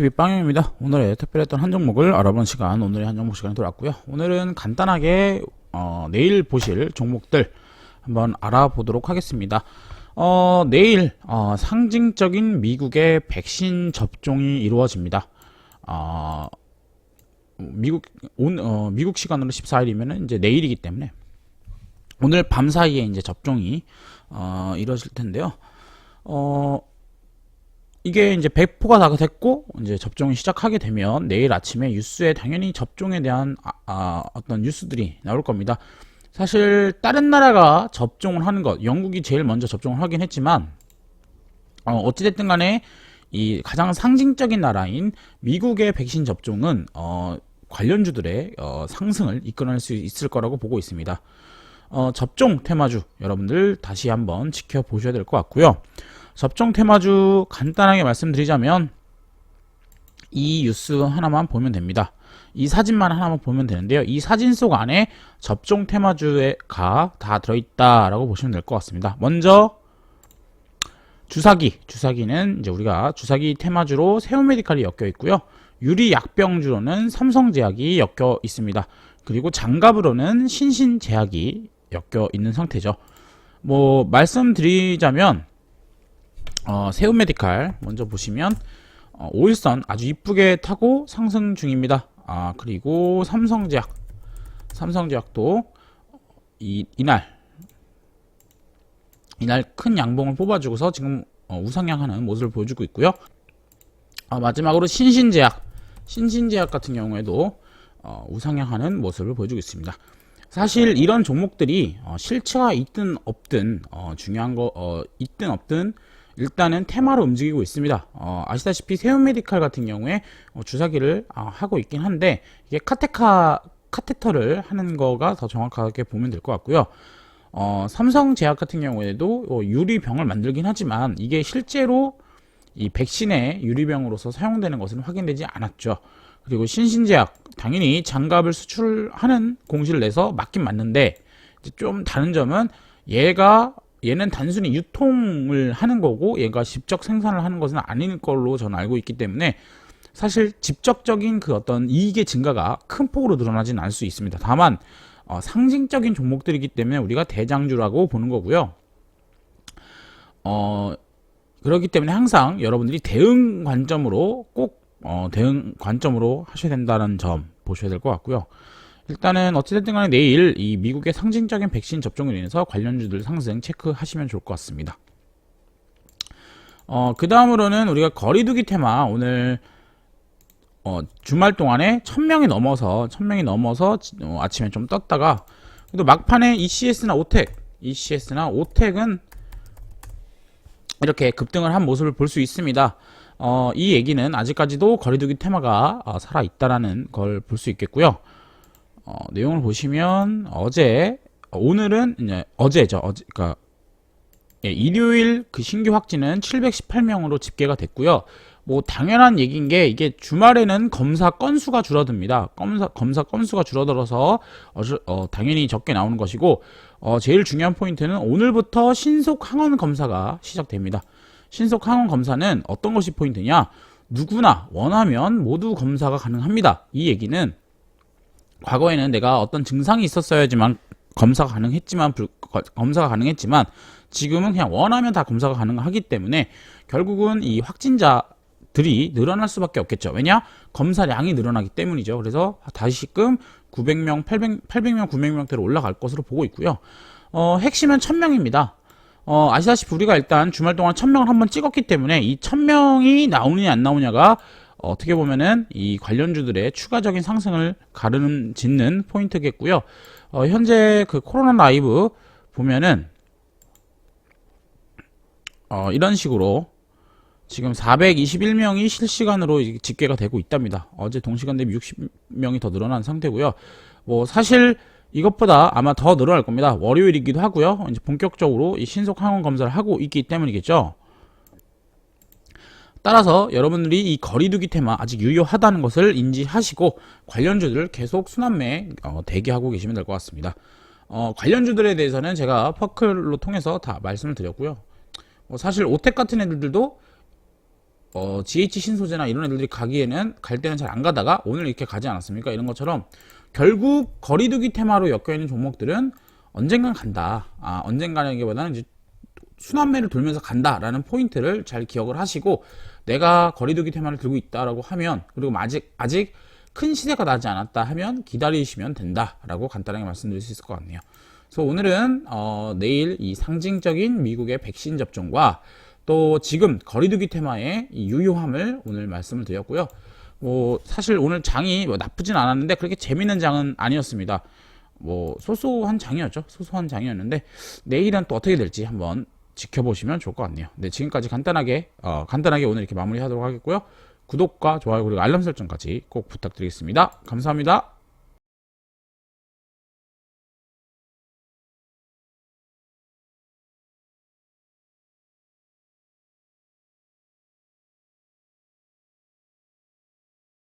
빵TV 빵영입니다. 오늘의 특별했던 한 종목을 알아보는 시간, 오늘의 한 종목 시간이 돌아왔고요. 오늘은 간단하게 어, 내일 보실 종목들 한번 알아보도록 하겠습니다. 어, 내일 어, 상징적인 미국의 백신 접종이 이루어집니다. 어, 미국 온 어, 미국 시간으로 14일이면은 이제 내일이기 때문에 오늘 밤 사이에 이제 접종이 어, 이루어질 텐데요. 어, 이게 이제 배포가 다 됐고 이제 접종이 시작하게 되면 내일 아침에 뉴스에 당연히 접종에 대한 아, 아, 어떤 뉴스들이 나올 겁니다. 사실 다른 나라가 접종을 하는 것, 영국이 제일 먼저 접종을 하긴 했지만 어, 어찌됐든 간에 이 가장 상징적인 나라인 미국의 백신 접종은 어, 관련주들의 어, 상승을 이끌어낼 수 있을 거라고 보고 있습니다. 어, 접종 테마주 여러분들 다시 한번 지켜보셔야 될 것 같고요. 접종 테마주 간단하게 말씀드리자면 이 뉴스 하나만 보면 됩니다. 이 사진만 하나만 보면 되는데요. 이 사진 속 안에 접종 테마주가 다 들어있다라고 보시면 될 것 같습니다. 먼저 주사기, 주사기는 이제 우리가 주사기 테마주로 세우메디칼이 엮여 있고요. 유리 약병주로는 삼성제약이 엮여 있습니다. 그리고 장갑으로는 신신제약이 엮여 있는 상태죠. 뭐 말씀드리자면 어, 세우메디칼 먼저 보시면 어, 5일선 아주 이쁘게 타고 상승 중입니다. 아 그리고 삼성제약 삼성제약도 이, 이날 이날 큰 양봉을 뽑아주고서 지금 어, 우상향하는 모습을 보여주고 있고요. 아, 마지막으로 신신제약 신신제약 같은 경우에도 어, 우상향하는 모습을 보여주고 있습니다. 사실 이런 종목들이 어, 실체가 있든 없든 어, 중요한 거 어, 있든 없든 일단은 테마로 움직이고 있습니다. 어, 아시다시피 세운메디칼 같은 경우에 어, 주사기를 아, 하고 있긴 한데 이게 카테카 카테터를 하는 거가 더 정확하게 보면 될 것 같고요. 어, 삼성제약 같은 경우에도 어, 유리병을 만들긴 하지만 이게 실제로 이 백신의 유리병으로서 사용되는 것은 확인되지 않았죠. 그리고 신신제약 당연히 장갑을 수출하는 공시를 내서 맞긴 맞는데 이제 좀 다른 점은 얘가 얘는 단순히 유통을 하는 거고 얘가 직접 생산을 하는 것은 아닌 걸로 저는 알고 있기 때문에 사실 직접적인 그 어떤 이익의 증가가 큰 폭으로 늘어나지는 않을 수 있습니다. 다만 어, 상징적인 종목들이기 때문에 우리가 대장주라고 보는 거고요. 어, 그렇기 때문에 항상 여러분들이 대응 관점으로 꼭 어, 대응 관점으로 하셔야 된다는 점 보셔야 될 것 같고요. 일단은 어찌됐든 간에 내일 이 미국의 상징적인 백신 접종으로 인해서 관련주들 상승 체크하시면 좋을 것 같습니다. 어, 그 다음으로는 우리가 거리두기 테마 오늘 어, 주말 동안에 1000명이 넘어서 1000명이 넘어서 어, 아침에 좀 떴다가 또 막판에 ECS나 오텍 ECS나 오텍은 이렇게 급등을 한 모습을 볼 수 있습니다. 어, 이 얘기는 아직까지도 거리두기 테마가 어, 살아 있다라는 걸 볼 수 있겠고요. 어, 내용을 보시면 어제 어, 오늘은 이제 어제죠. 어제 그러니까 예, 일요일 그 신규 확진은 718명으로 집계가 됐고요. 뭐 당연한 얘기인 게 이게 주말에는 검사 건수가 줄어듭니다. 검사 검사 건수가 줄어들어서 어, 어, 당연히 적게 나오는 것이고 어, 제일 중요한 포인트는 오늘부터 신속 항원 검사가 시작됩니다. 신속 항원 검사는 어떤 것이 포인트냐? 누구나 원하면 모두 검사가 가능합니다. 이 얘기는 과거에는 내가 어떤 증상이 있었어야지만 검사가 가능했지만 불, 검사가 가능했지만 지금은 그냥 원하면 다 검사가 가능하기 때문에 결국은 이 확진자 들이 늘어날 수밖에 없겠죠. 왜냐? 검사량이 늘어나기 때문이죠. 그래서 다시금 900명, 800, 800명, 900명대로 올라갈 것으로 보고 있고요. 어, 핵심은 1000명입니다. 어, 아시다시피 우리가 일단 주말 동안 1000명을 한번 찍었기 때문에 이 1000명이 나오느냐 안 나오냐가 어떻게 보면은 이 관련주들의 추가적인 상승을 가르는 짓는 포인트겠고요. 어, 현재 그 코로나 라이브 보면은 어, 이런 식으로 지금 421명이 실시간으로 집계가 되고 있답니다. 어제 동시간 대비 60명이 더 늘어난 상태고요. 뭐 사실 이것보다 아마 더 늘어날 겁니다. 월요일이기도 하고요. 이제 본격적으로 이 신속 항원 검사를 하고 있기 때문이겠죠. 따라서 여러분들이 이 거리두기 테마 아직 유효하다는 것을 인지하시고 관련주들을 계속 순환매 어, 대기하고 계시면 될 것 같습니다. 어, 관련주들에 대해서는 제가 퍼클로 통해서 다 말씀을 드렸고요. 뭐 사실 오텍 같은 애들도 어, GH 신소재나 이런 애들이 가기에는 갈 때는 잘 안 가다가 오늘 이렇게 가지 않았습니까? 이런 것처럼 결국 거리두기 테마로 엮여 있는 종목들은 언젠간 간다. 아, 언젠가라기보다는 이제 순환매를 돌면서 간다라는 포인트를 잘 기억을 하시고 내가 거리두기 테마를 들고 있다라고 하면 그리고 아직 아직 큰 시세가 나지 않았다 하면 기다리시면 된다라고 간단하게 말씀드릴 수 있을 것 같네요. 그래서 오늘은 어, 내일 이 상징적인 미국의 백신 접종과 또 지금 거리두기 테마의 이 유효함을 오늘 말씀을 드렸고요. 뭐 사실 오늘 장이 뭐 나쁘진 않았는데 그렇게 재밌는 장은 아니었습니다. 뭐 소소한 장이었죠. 소소한 장이었는데 내일은 또 어떻게 될지 한번 지켜보시면 좋을 것 같네요. 네, 지금까지 간단하게 어, 간단하게 오늘 이렇게 마무리하도록 하겠고요. 구독과 좋아요 그리고 알람 설정까지 꼭 부탁드리겠습니다. 감사합니다.